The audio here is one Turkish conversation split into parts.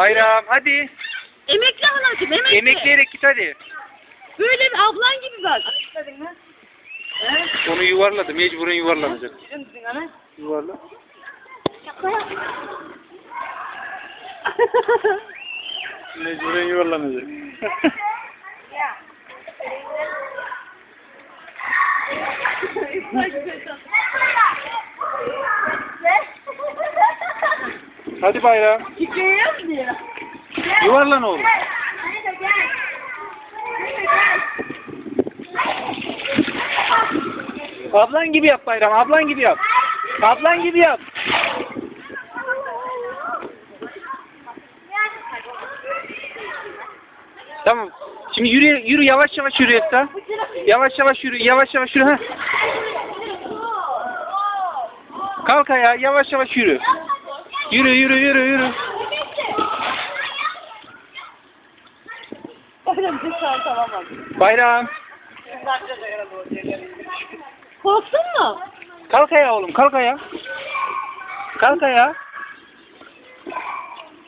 Bayram hadi. Emekli halacığım emekli. Emekleyerek git hadi. Böyle bir ablan gibi bak. Onu yuvarladı. Mecburen yuvarlanacak. Yuvarla. Mecburen yuvarlanacak. hadi Bayram. Hikaye mi diyor? Yuvarlan oğlum. Ablan gibi yap Bayram. Ablan gibi yap. Ablan gibi yap. Tamam. Şimdi yürü yürü yavaş yavaş yürü Esra. Yavaş yavaş yürü. Yavaş yavaş yürü. Ha. Kalk ayağa. Yavaş yavaş yürü. Yürü yürü yürü yürü. Bayram. Korktun mu? Kalk ayağa oğlum. Kalk ayağa. Kalk ayağa.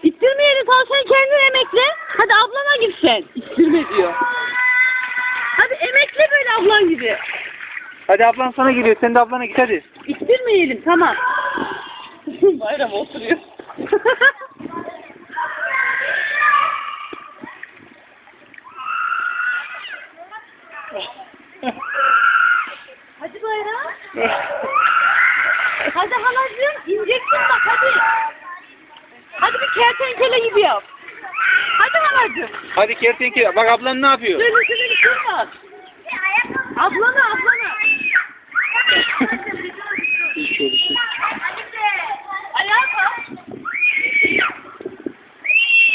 İttirmeyelim sen kendin emekle. Hadi ablana git sen. İttirme diyor. Hadi emekle böyle ablan gibi. Hadi ablan sana geliyor. Sen de ablana git hadi. İttirmeyelim tamam. Bayram oturuyor. hadi Bayram. Hadi halacığım ineceksin bak hadi. Hadi bir kertenkele gibi yap. Hadi halacığım. hadi kertenkele. Bak ablan ne yapıyor? Dönüşünü bir şey var. Ablana ablana. Şöyle.